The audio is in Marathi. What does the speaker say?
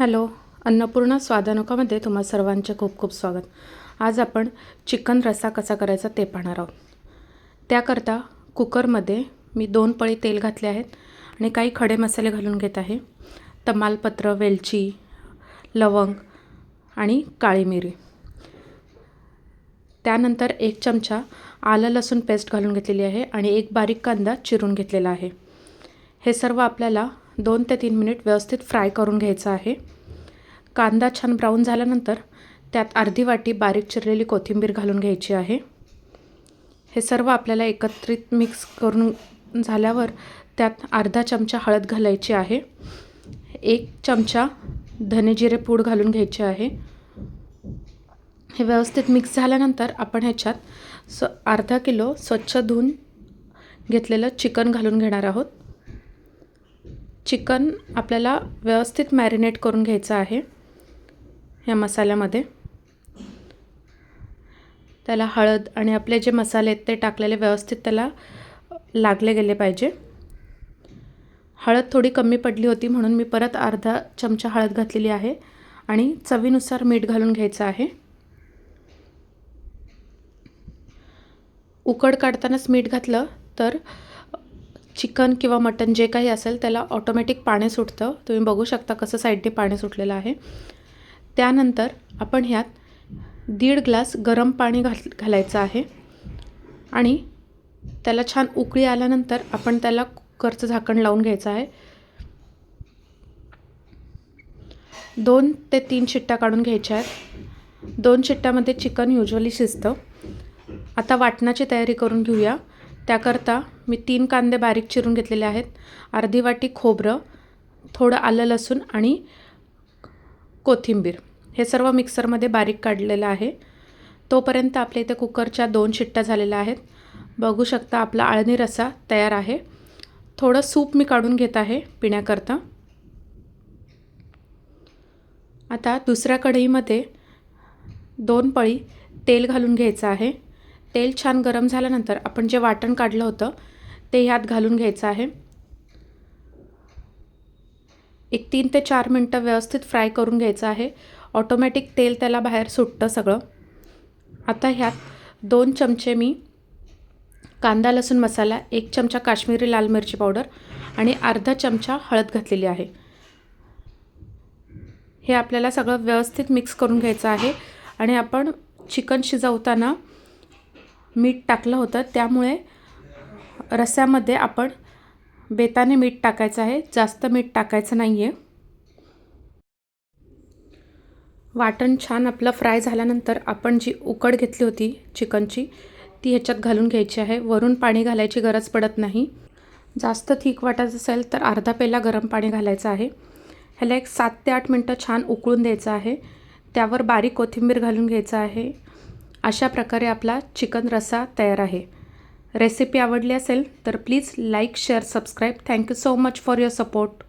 हॅलो अन्नपूर्णा स्वादानुकामध्ये तुम्हा सर्वांचे खूप खूप स्वागत. आज आपण चिकन रस्सा कसा करायचा ते पाहणार आहोत. त्याकरता कुकरमध्ये मी दोन पळी तेल घातले आहेत आणि काही खडे मसाले घालून घेत आहे. तमालपत्र वेलची लवंग आणि काळी मिरी. त्यानंतर एक चमचा आलं लसूण पेस्ट घालून घेतलेली आहे आणि एक बारीक कांदा चिरून घेतलेला आहे. हे सर्व आपल्याला दोन ते तीन मिनिट व्यवस्थित फ्राय करून घ्यायचं आहे. कांदा छान ब्राऊन झाल्यानंतर त्यात अर्धी वाटी बारीक चिरलेली कोथिंबीर घालून घ्यायची आहे. हे सर्व आपल्याला एकत्रित मिक्स करून झाल्यावर त्यात अर्धा चमचा हळद घालायची आहे. एक चमचा धने जिरे पूड घालून घ्यायचे आहे. हे व्यवस्थित मिक्स झाल्यानंतर आपण ह्याच्यात स अर्धा किलो स्वच्छ धुवून घेतलेलं चिकन घालून घेणार आहोत. चिकन आपल्याला व्यवस्थित मॅरिनेट करून घ्यायचं आहे ह्या मसाल्यामध्ये. त्याला हळद आणि आपले जे मसाले आहेत ते टाकलेले व्यवस्थित त्याला लागले गेले पाहिजे. हळद थोडी कमी पडली होती म्हणून मी परत अर्धा चमचा हळद घातलेली आहे आणि चवीनुसार मीठ घालून घ्यायचं आहे. उकड काढतानाच मीठ घातलं तर चिकन किंवा मटन जे काही असेल त्याला ऑटोमॅटिक पाणी सुटतं. तुम्ही बघू शकता कसं साईडने पाणी सुटलेलं आहे. त्यानंतर आपण ह्यात दीड ग्लास गरम पाणी घाल घालायचं आहे. आणि त्याला छान उकळी आल्यानंतर आपण त्याला कुकरचं झाकण लावून घ्यायचं आहे. दोन ते तीन शिट्ट्या काढून घ्यायच्या आहेत. दोन शिट्ट्यामध्ये चिकन युजली शिजतं. आता वाटणाची तयारी करून घेऊया. त्याकरता मी तीन कांदे बारीक चिरून घेतलेले आहेत. अर्धी वाटी खोबरं थोडं आलं लसूण आणि कोथिंबीर. हे सर्व मिक्सरमध्ये बारीक काढलेलं आहे. तोपर्यंत आपल्या इथे कुकरच्या दोन शिट्ट्या झालेल्या आहेत. बघू शकता आपला आळणी रसा तयार आहे. थोडं सूप मी काढून घेत आहे पिण्याकरता. आता दुसऱ्या कढईमध्ये दोन पळी तेल घालून घ्यायचं आहे. तेल छान गरम झाल्यानंतर आपण जे वाटण काढलं होतं ते ह्यात घालून घ्यायचं आहे. एक तीन ते चार मिनटं व्यवस्थित फ्राय करून घ्यायचं आहे. ऑटोमॅटिक तेल त्याला बाहेर सुटतं सगळं. आता ह्यात दोन चमचे मी कांदा लसूण मसाला एक चमचा काश्मीरी लाल मिरची पावडर आणि अर्धा चमचा हळद घातलेली आहे. हे आपल्याला सगळं व्यवस्थित मिक्स करून घ्यायचं आहे आणि आपण चिकन शिजवताना मीठ टाकलं होतं. त्यामुळे रस्स्यामध्ये आपण बेताने मीठ टाकायचं आहे. जास्त मीठ टाकायचं नाही आहे वाटण छान आपलं फ्राय झाल्यानंतर आपण जी उकड घेतली होती चिकनची ती ह्याच्यात घालून घ्यायची आहे. वरून पाणी घालायची गरज पडत नाही. जास्त थिक वाटत असेल तर अर्धा पेला गरम पाणी घालायचं आहे. ह्याला एक सात ते आठ मिनटं छान उकळून द्यायचं आहे. त्यावर बारीक कोथिंबीर घालून घ्यायचं आहे. अशा प्रकारे आपला चिकन रस्सा तयार आहे. रेसिपी आवडली असेल तर please like share subscribe thank you so much for your support